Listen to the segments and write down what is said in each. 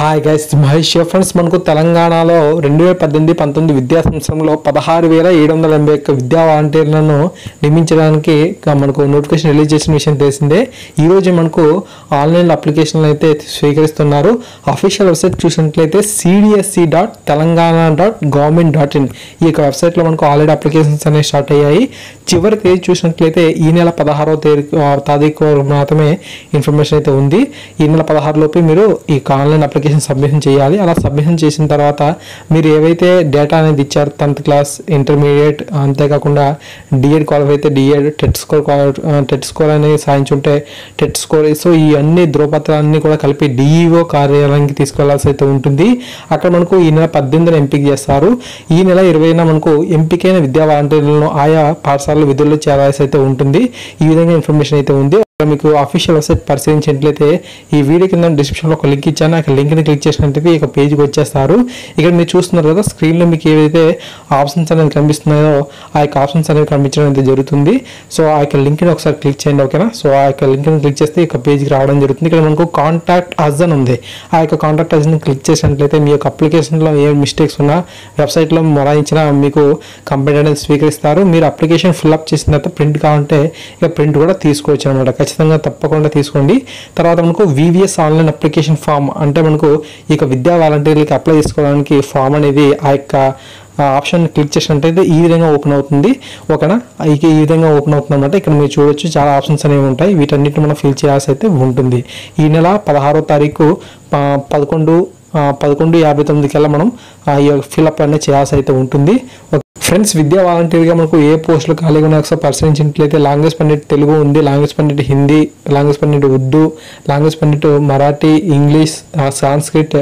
Hi guys Mahesh friends మనకు తెలంగాణలో రెండు వేల పద్దెనిమిది పంతొమ్మిది విద్యా సంవత్సరంలో పదహారు వేల ఏడు వందల ఎనభై ఒక్క విద్యా వాలంటీర్లను నియమించడానికి మనకు నోటిఫికేషన్ రిలీజ్ చేసిన విషయం తెలిసిందే. ఈ రోజు మనకు ఆన్లైన్ అప్లికేషన్లు అయితే స్వీకరిస్తున్నారు. అఫీషియల్ వెబ్సైట్ చూసినట్లయితే CDSC dot Telangana dot government dot in ఈ యొక్క వెబ్సైట్లో మనకు ఆల్రెడీ అప్లికేషన్స్ అనేవి స్టార్ట్ అయ్యాయి. చివరి తేదీ చూసినట్లయితే ఈ నెల పదహారవ తేదీ తారీఖు మాత్రమే ఇన్ఫర్మేషన్ అయితే ఉంది. ఈ నెల పదహారులోపు మీరు ఈ ఆన్లైన్ అప్లికేషన్ సబ్మిషన్ చేయాలి. అలా సబ్మిషన్ చేసిన తర్వాత మీరు ఏవైతే డేటా అనేది ఇచ్చారు టెన్త్ క్లాస్ ఇంటర్మీడియట్ అంతేకాకుండా డిఎడ్ క్వాలిఫై అయితే DEd TET score TET score అనేది సాధించుంటే టెట్ స్కోర్ సో ఈ అన్ని ధ్రువపత్రాలన్నీ కూడా కలిపి డిఈఓ కార్యాలయానికి తీసుకెళ్ళాల్సి అయితే ఉంటుంది. అక్కడ మనకు ఈ నెల పద్దెనిమిదిన ఎంపిక చేస్తారు. ఈ నెల ఇరవైన మనకు ఎంపికైన విద్యా వాలంటీర్లను ఆయా పాఠశాలలో విధుల్లో చేరాల్సి అయితే ఉంటుంది. ఈ విధంగా ఇన్ఫర్మేషన్ అయితే ఉంది. మీకు అఫీషియల్ వెబ్సైట్ పరిశీలించినట్లయితే ఈ వీడియో కింద డిస్క్రిప్షన్లో ఒక లింక్ ఇచ్చాను. ఆ లింక్ని క్లిక్ చేసినట్లయితే ఇక పేజ్కి వచ్చేస్తారు. ఇక్కడ మీరు చూస్తున్నారు కదా స్క్రీన్లో మీకు ఏవైతే ఆప్షన్స్ అనేది కనిపిస్తున్నాయో ఆ యొక్క ఆప్షన్స్ అనేవి కనిపించడం అయితే జరుగుతుంది. సో ఆ యొక్క లింక్ని ఒకసారి క్లిక్ చేయండి ఓకేనా సో ఆ యొక్క లింక్ని క్లిక్ చేస్తే ఇక పేజ్కి రావడం జరుగుతుంది. ఇక్కడ మనకు కాంటాక్ట్ అజ్ అని ఉంది. ఆ యొక్క కాంటాక్ట్ అజ్ని క్లిక్ చేసినట్లయితే మీ యొక్క అప్లికేషన్లో ఏ మిస్టేక్స్ ఉన్నా వెబ్సైట్లో మొరాయించినా మీకు కంప్లైంట్ అనేది స్వీకరిస్తారు. మీరు అప్లికేషన్ ఫిల్అప్ చేసిన తర్వాత ప్రింట్ కావాలంటే ఇక ప్రింట్ కూడా తీసుకోవచ్చు అనమాట ఖచ్చితంగా తప్పకుండా తీసుకోండి. తర్వాత మనకు వివిఎస్ ఆన్లైన్ అప్లికేషన్ ఫామ్ అంటే మనకు ఈ యొక్క విద్యా వాలంటీర్లకి అప్లై చేసుకోవడానికి ఫామ్ అనేది ఆ యొక్క ఆప్షన్ క్లిక్ చేసినట్టయితే ఈ విధంగా ఓపెన్ అవుతుంది. ఓకేనా? ఇక ఈ విధంగా ఓపెన్ అవుతుంది అనమాట ఇక్కడ మీరు చూడొచ్చు చాలా ఆప్షన్స్ అనేవి ఉంటాయి. వీటన్నిటిని మనం ఫిల్ చేయాల్సి అయితే ఉంటుంది. ఈ నెల పదహారో తారీఖు పదకొండు పదకొండు యాభై తొమ్మిది కల్లా మనం ఆ, ఈ ఫిల్అప్ అనేది చేయాల్సి అయితే ఉంటుంది. ఫ్రెండ్స్ విద్యా వాలంటీర్గా మనకు ఏ పోస్టులు ఖాళీగా ఉన్నాయో ఒకసారి పరిశీలించినట్లయితే లాంగ్వేజ్ పండిట్ తెలుగు ఉంది language pandit Hindi language pandit Urdu language pandit Marathi English Sanskrit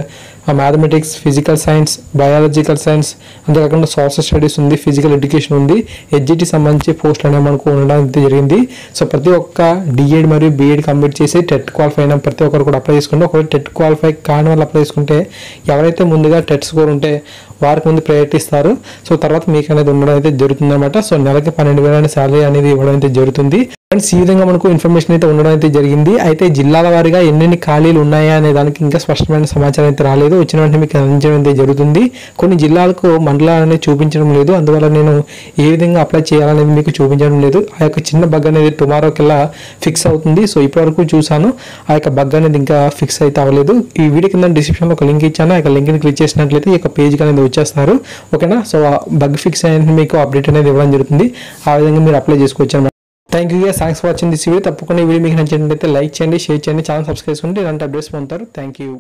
mathematics physical science biological science అంతేకాకుండా సోషల్ స్టడీస్ ఉంది ఫిజికల్ ఎడ్యుకేషన్ ఉంది ఎడ్జిటి సంబంధించి పోస్టులు అనేవి మనకు ఉండడం జరిగింది. సో ప్రతి ఒక్క డిఎడ్ మరియు బీఎడ్ కంప్లీట్ చేసి టెట్ క్వాలిఫై అయిన ప్రతి ఒక్కరు కూడా అప్లై చేసుకుంటే ఒకవేళ టెట్ క్వాలిఫై కాని వాళ్ళు అప్లై చేసుకుంటే ఎవరైతే ముందుగా టెట్ స్కోర్ ఉంటే వారికి ముందు ప్రయారిటీ ఇస్తారు సో తర్వాత మీ మీకు అనేది ఉండడం అయితే జరుగుతుందన్నమాట. సో నెలకి పన్నెండు వేల శాలరీ అనేది ఇవ్వడం అయితే జరుగుతుంది. ఫ్రెండ్స్ ఈ విధంగా మనకు ఇన్ఫర్మేషన్ అయితే ఉండడం అయితే జరిగింది. అయితే జిల్లాల వారీగా ఎన్నెన్ని ఖాళీలు ఉన్నాయా అనే దానికి ఇంకా స్పష్టమైన సమాచారం అయితే రాలేదు. వచ్చిన వెంటనే మీకు అందించడం అయితే జరుగుతుంది. కొన్ని జిల్లాలకు మండలాలు అనేది చూపించడం లేదు. అందువల్ల నేను ఏ విధంగా అప్లై చేయాలనేది మీకు చూపించడం లేదు. ఆ యొక్క చిన్న బగ్ అనేది టుమారో కల్లా ఫిక్స్ అవుతుంది. సో ఇప్పటివరకు చూసాను ఆ యొక్క బగ్ అనేది ఇంకా ఫిక్స్ అయితే అవ్వలేదు. ఈ వీడియో కింద డిస్క్రిప్షన్లో ఒక లింక్ ఇచ్చాను. ఆ యొక్క లింక్ని క్లిక్ చేసినట్లయితే ఈ యొక్క పేజ్కి అనేది వచ్చేస్తారు. ఓకేనా సో ఆ బగ్ ఫిక్స్ అనేది మీకు అప్డేట్ అనేది ఇవ్వడం జరుగుతుంది. ఆ విధంగా మీరు అప్లై చేసుకోవచ్చు thank you thanks for watching this video తప్పకుండా వీడియో మీకు నచ్చినట్లయితే లైక్ చేయండి షేర్ చేయండి ఛానల్ సబ్స్క్రైబ్ చేసుకుంటే ఇలాంటి అప్డేట్స్ పొందుతారు. Thank you